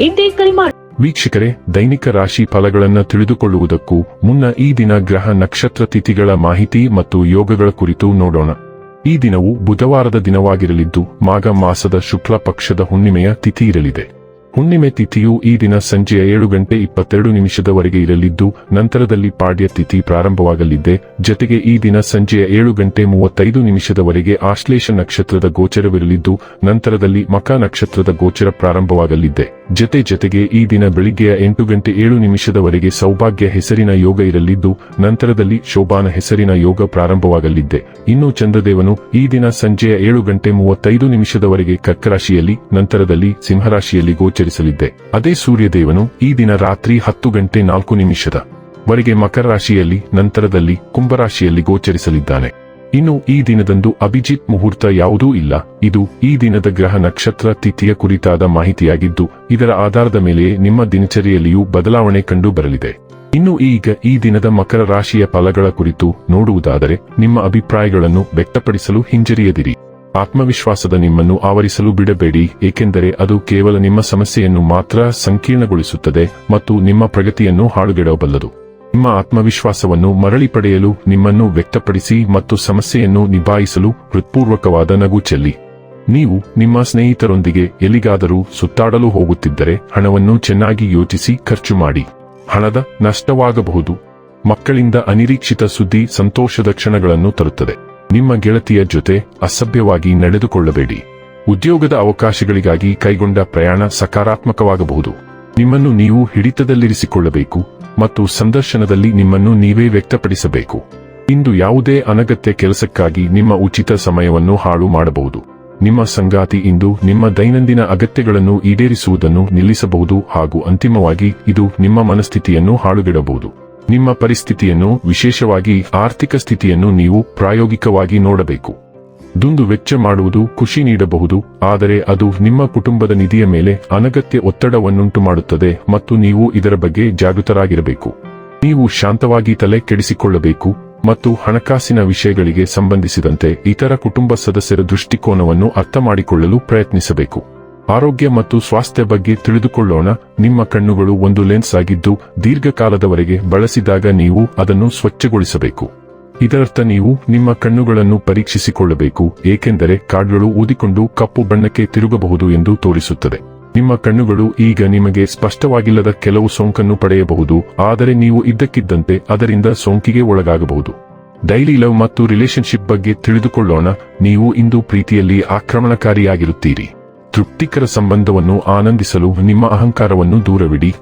ಎಂದೇ ಕರೆ ಮಾಡಿ ವೀಕ್ಷಕರೇ, ದೈನಿಕ ರಾಶಿ ಫಲಗಳನ್ನು ತಿಳಿದುಕೊಳ್ಳುವುದಕ್ಕೂ ಮುನ್ನ ಈ ದಿನ ಗ್ರಹ ನಕ್ಷತ್ರ ತಿಥಿಗಳ ಮಾಹಿತಿ ಮತ್ತು ಯೋಗಗಳ ಕುರಿತು ನೋಡೋಣ. ಈ ದಿನವು ಬುಧವಾರದ ದಿನವಾಗಿರಲಿದ್ದು, ಮಾಘ ಮಾಸದ ಶುಕ್ಲ ಪಕ್ಷದ ಹುಣ್ಣಿಮೆಯ ತಿಥಿ ಇರಲಿದೆ. ಹುಣ್ಣಿಮೆ ತಿಥಿಯು ಈ ದಿನ ಸಂಜೆಯ ಏಳು ಗಂಟೆ ಇಪ್ಪತ್ತೆರಡು ನಿಮಿಷದವರೆಗೆ ಇರಲಿದ್ದು, ನಂತರದಲ್ಲಿ ಪಾಡ್ಯ ತಿಥಿ ಪ್ರಾರಂಭವಾಗಲಿದೆ. ಜತೆಗೆ ಈ ದಿನ ಸಂಜೆಯ ಏಳು ಗಂಟೆ ಮೂವತ್ತೈದು ನಿಮಿಷದವರೆಗೆ ಆಶ್ಲೇಷ ನಕ್ಷತ್ರದ ಗೋಚರವಿರಲಿದ್ದು, ನಂತರದಲ್ಲಿ ಮಕ ನಕ್ಷತ್ರದ ಗೋಚರ ಪ್ರಾರಂಭವಾಗಲಿದೆ. ಜತೆ ಜತೆಗೆ ಈ ದಿನ ಬೆಳಿಗ್ಗೆಯ ಎಂಟು ಗಂಟೆ ಏಳು ನಿಮಿಷದವರೆಗೆ ಸೌಭಾಗ್ಯ ಹೆಸರಿನ ಯೋಗ ಇರಲಿದ್ದು, ನಂತರದಲ್ಲಿ ಶೋಭಾನ ಹೆಸರಿನ ಯೋಗ ಪ್ರಾರಂಭವಾಗಲಿದ್ದೆ. ಇನ್ನು ಚಂದ್ರದೇವನು ಈ ದಿನ ಸಂಜೆಯ ಏಳು ಗಂಟೆ ಮೂವತ್ತೈದು ನಿಮಿಷದವರೆಗೆ ಕರ್ಕರಾಶಿಯಲ್ಲಿ, ನಂತರದಲ್ಲಿ ಸಿಂಹರಾಶಿಯಲ್ಲಿ ಗೋಚರಿಸಲಿದ್ದೆ. ಅದೇ ಸೂರ್ಯದೇವನು ಈ ದಿನ ರಾತ್ರಿ ಹತ್ತು ಗಂಟೆ ನಾಲ್ಕು ನಿಮಿಷದ ವರೆಗೆ ಮಕರ ರಾಶಿಯಲ್ಲಿ, ನಂತರದಲ್ಲಿ ಕುಂಭರಾಶಿಯಲ್ಲಿ ಗೋಚರಿಸಲಿದ್ದಾನೆ. ಇನ್ನು ಈ ದಿನದಂದು ಅಭಿಜಿತ್ ಮುಹೂರ್ತ ಯಾವುದೂ ಇಲ್ಲ. ಇದು ಈ ದಿನದ ಗ್ರಹ ನಕ್ಷತ್ರ ತಿಥಿಯ ಕುರಿತಾದ ಮಾಹಿತಿಯಾಗಿದ್ದು, ಇದರ ಆಧಾರದ ಮೇಲೆಯೇ ನಿಮ್ಮ ದಿನಚರಿಯಲ್ಲಿಯೂ ಬದಲಾವಣೆ ಕಂಡು ಬರಲಿದೆ. ಇನ್ನು ಈಗ ಈ ದಿನದ ಮಕರ ರಾಶಿಯ ಫಲಗಳ ಕುರಿತು ನೋಡುವುದಾದರೆ, ನಿಮ್ಮ ಅಭಿಪ್ರಾಯಗಳನ್ನು ವ್ಯಕ್ತಪಡಿಸಲು ಹಿಂಜರಿಯದಿರಿ. ಆತ್ಮವಿಶ್ವಾಸದ ನಿಮ್ಮನ್ನು ಆವರಿಸಲು ಬಿಡಬೇಡಿ, ಏಕೆಂದರೆ ಅದು ಕೇವಲ ನಿಮ್ಮ ಸಮಸ್ಯೆಯನ್ನು ಮಾತ್ರ ಸಂಕೀರ್ಣಗೊಳಿಸುತ್ತದೆ ಮತ್ತು ನಿಮ್ಮ ಪ್ರಗತಿಯನ್ನು ಹಾಳುಗೆಡಬಲ್ಲದು ನಿಮ್ಮ ಆತ್ಮವಿಶ್ವಾಸವನ್ನು ಮರಳಿ ಪಡೆಯಲು ನಿಮ್ಮನ್ನು ವ್ಯಕ್ತಪಡಿಸಿ ಮತ್ತು ಸಮಸ್ಯೆಯನ್ನು ನಿಭಾಯಿಸಲು ಹೃತ್ಪೂರ್ವಕವಾದ ನಗು ಚೆಲ್ಲಿ. ನೀವು ನಿಮ್ಮ ಸ್ನೇಹಿತರೊಂದಿಗೆ ಎಲ್ಲಿಗಾದರೂ ಸುತ್ತಾಡಲು ಹೋಗುತ್ತಿದ್ದರೆ ಹಣವನ್ನು ಚೆನ್ನಾಗಿ ಯೋಚಿಸಿ ಖರ್ಚು ಮಾಡಿ. ಹಣದ ನಷ್ಟವಾಗಬಹುದು. ಮಕ್ಕಳಿಂದ ಅನಿರೀಕ್ಷಿತ ಸುದ್ದಿ ಸಂತೋಷದ ಕ್ಷಣಗಳನ್ನು ತರುತ್ತದೆ. ನಿಮ್ಮ ಗೆಳತಿಯ ಜೊತೆ ಅಸಭ್ಯವಾಗಿ ನಡೆದುಕೊಳ್ಳಬೇಡಿ. ಉದ್ಯೋಗದ ಅವಕಾಶಗಳಿಗಾಗಿ ಕೈಗೊಂಡ ಪ್ರಯಾಣ ಸಕಾರಾತ್ಮಕವಾಗಬಹುದು. ನಿಮ್ಮನ್ನು ನೀವು ಹಿಡಿತದಲ್ಲಿರಿಸಿಕೊಳ್ಳಬೇಕು. ಮತ್ತು ಸಂದರ್ಶನದಲ್ಲಿ ನಿಮ್ಮನ್ನು ನೀವೇ ವ್ಯಕ್ತಪಡಿಸಬೇಕು. ಇಂದು ಯಾವುದೇ ಅನಗತ್ಯ ಕೆಲಸಕ್ಕಾಗಿ ನಿಮ್ಮ ಉಚಿತ ಸಮಯವನ್ನು ಹಾಳು ಮಾಡಬಹುದು. ನಿಮ್ಮ ಸಂಗಾತಿ ಇಂದು ನಿಮ್ಮ ದೈನಂದಿನ ಅಗತ್ಯಗಳನ್ನು ಈಡೇರಿಸುವುದನ್ನು ನಿಲ್ಲಿಸಬಹುದು ಹಾಗೂ ಅಂತಿಮವಾಗಿ ಇದು ನಿಮ್ಮ ಮನಸ್ಥಿತಿಯನ್ನು ಹಾಳುಗಿಡಬಹುದು. ನಿಮ್ಮ ಪರಿಸ್ಥಿತಿಯನ್ನು ವಿಶೇಷವಾಗಿ ಆರ್ಥಿಕ ಸ್ಥಿತಿಯನ್ನು ನೀವು ಪ್ರಾಯೋಗಿಕವಾಗಿ ನೋಡಬೇಕು. ದುಂದು ವೆಚ್ಚ ಮಾಡುವುದು ಖುಷಿ ನೀಡಬಹುದು, ಆದರೆ ಅದು ನಿಮ್ಮ ಕುಟುಂಬದ ನಿಧಿಯ ಮೇಲೆ ಅನಗತ್ಯ ಒತ್ತಡವನ್ನುಂಟು ಮಾಡುತ್ತದೆ ಮತ್ತು ನೀವು ಇದರ ಬಗ್ಗೆ ಜಾಗೃತರಾಗಿರಬೇಕು. ನೀವು ಶಾಂತವಾಗಿ ತಲೆ ಕೆಡಿಸಿಕೊಳ್ಳಬೇಕು ಮತ್ತು ಹಣಕಾಸಿನ ವಿಷಯಗಳಿಗೆ ಸಂಬಂಧಿಸಿದಂತೆ ಇತರ ಕುಟುಂಬ ಸದಸ್ಯರ ದೃಷ್ಟಿಕೋನವನ್ನು ಅರ್ಥಮಾಡಿಕೊಳ್ಳಲು ಪ್ರಯತ್ನಿಸಬೇಕು. ಆರೋಗ್ಯ ಮತ್ತು ಸ್ವಾಸ್ಥ್ಯ ಬಗ್ಗೆ ತಿಳಿದುಕೊಳ್ಳೋಣ, ನಿಮ್ಮ ಕಣ್ಣುಗಳು ಒಂದು ಲೆನ್ಸ್ ಆಗಿದ್ದು ದೀರ್ಘಕಾಲದವರೆಗೆ ಬಳಸಿದಾಗ ನೀವು ಅದನ್ನು ಸ್ವಚ್ಛಗೊಳಿಸಬೇಕು. ಇದರರ್ಥ ನೀವು ನಿಮ್ಮ ಕಣ್ಣುಗಳನ್ನು ಪರೀಕ್ಷಿಸಿಕೊಳ್ಳಬೇಕು, ಏಕೆಂದರೆ ಕಾರ್ಡ್ಗಳು ಊದಿಕೊಂಡು ಕಪ್ಪು ಬಣ್ಣಕ್ಕೆ ತಿರುಗಬಹುದು ಎಂದು ತೋರಿಸುತ್ತದೆ. ನಿಮ್ಮ ಕಣ್ಣುಗಳು ಈಗ ನಿಮಗೆ ಸ್ಪಷ್ಟವಾಗಿಲ್ಲದ ಕೆಲವು ಸೋಂಕನ್ನು ಪಡೆಯಬಹುದು, ಆದರೆ ನೀವು ಇದ್ದಕ್ಕಿದ್ದಂತೆ ಅದರಿಂದ ಸೋಂಕಿಗೆ ಒಳಗಾಗಬಹುದು. ಡೈಲಿ ಲವ್ ಮತ್ತು ರಿಲೇಶನ್ಶಿಪ್ ಬಗ್ಗೆ ತಿಳಿದುಕೊಳ್ಳೋಣ, ನೀವು ಇಂದು ಪ್ರೀತಿಯಲ್ಲಿ ಆಕ್ರಮಣಕಾರಿಯಾಗಿರುತ್ತೀರಿ. ತೃಪ್ತಿಕರ ಸಂಬಂಧವನ್ನು ಆನಂದಿಸಲು ನಿಮ್ಮ ಅಹಂಕಾರವನ್ನು ದೂರವಿಡಿ.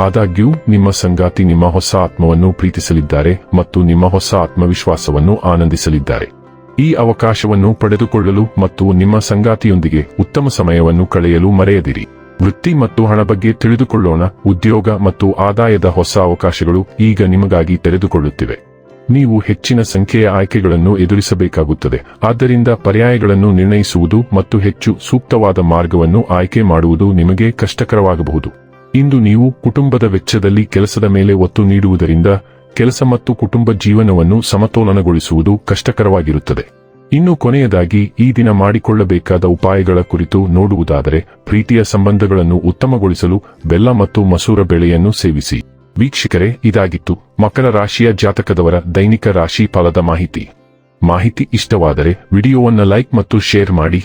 ಆದಾಗ್ಯೂ, ನಿಮ್ಮ ಸಂಗಾತಿ ನಿಮ್ಮ ಹೊಸ ಆತ್ಮವನ್ನು ಪ್ರೀತಿಸಲಿದ್ದಾರೆ ಮತ್ತು ನಿಮ್ಮ ಹೊಸ ಆತ್ಮವಿಶ್ವಾಸವನ್ನು ಆನಂದಿಸಲಿದ್ದಾರೆ. ಈ ಅವಕಾಶವನ್ನು ಪಡೆದುಕೊಳ್ಳಲು ಮತ್ತು ನಿಮ್ಮ ಸಂಗಾತಿಯೊಂದಿಗೆ ಉತ್ತಮ ಸಮಯವನ್ನು ಕಳೆಯಲು ಮರೆಯದಿರಿ. ವೃತ್ತಿ ಮತ್ತು ಹಣ ಬಗ್ಗೆ ತಿಳಿದುಕೊಳ್ಳೋಣ, ಉದ್ಯೋಗ ಮತ್ತು ಆದಾಯದ ಹೊಸ ಅವಕಾಶಗಳು ಈಗ ನಿಮಗಾಗಿ ತೆರೆದುಕೊಳ್ಳುತ್ತಿವೆ. ನೀವು ಹೆಚ್ಚಿನ ಸಂಖ್ಯೆಯ ಆಯ್ಕೆಗಳನ್ನು ಎದುರಿಸಬೇಕಾಗುತ್ತದೆ, ಆದ್ದರಿಂದ ಪರ್ಯಾಯಗಳನ್ನು ನಿರ್ಣಯಿಸುವುದು ಮತ್ತು ಹೆಚ್ಚು ಸೂಕ್ತವಾದ ಮಾರ್ಗವನ್ನು ಆಯ್ಕೆ ಮಾಡುವುದು ನಿಮಗೆ ಕಷ್ಟಕರವಾಗಬಹುದು. ಇಂದು ನೀವು ಕುಟುಂಬದ ವೆಚ್ಚದಲ್ಲಿ ಕೆಲಸದ ಮೇಲೆ ಒತ್ತು ನೀಡುವುದರಿಂದ ಕೆಲಸ ಮತ್ತು ಕುಟುಂಬ ಜೀವನವನ್ನು ಸಮತೋಲನಗೊಳಿಸುವುದು ಕಷ್ಟಕರವಾಗಿರುತ್ತದೆ. ಇನ್ನು ಕೊನೆಯದಾಗಿ, ಈ ದಿನ ಮಾಡಿಕೊಳ್ಳಬೇಕಾದ ಉಪಾಯಗಳ ಕುರಿತು ನೋಡುವುದಾದರೆ, ಪ್ರೀತಿಯ ಸಂಬಂಧಗಳನ್ನು ಉತ್ತಮಗೊಳಿಸಲು ಬೆಲ್ಲ ಮತ್ತು ಮಸೂರ ಬೆಳೆಯನ್ನು ಸೇವಿಸಿ. ವೀಕ್ಷಕರೇ, ಇದಾಗಿತ್ತು ಮಕರ ರಾಶಿಯ ಜಾತಕದವರ ದೈನಿಕ ರಾಶಿ ಫಲದ ಮಾಹಿತಿ. ಮಾಹಿತಿ ಇಷ್ಟವಾದರೆ, ವಿಡಿಯೋವನ್ನು ಲೈಕ್ ಮತ್ತು ಶೇರ್ ಮಾಡಿ.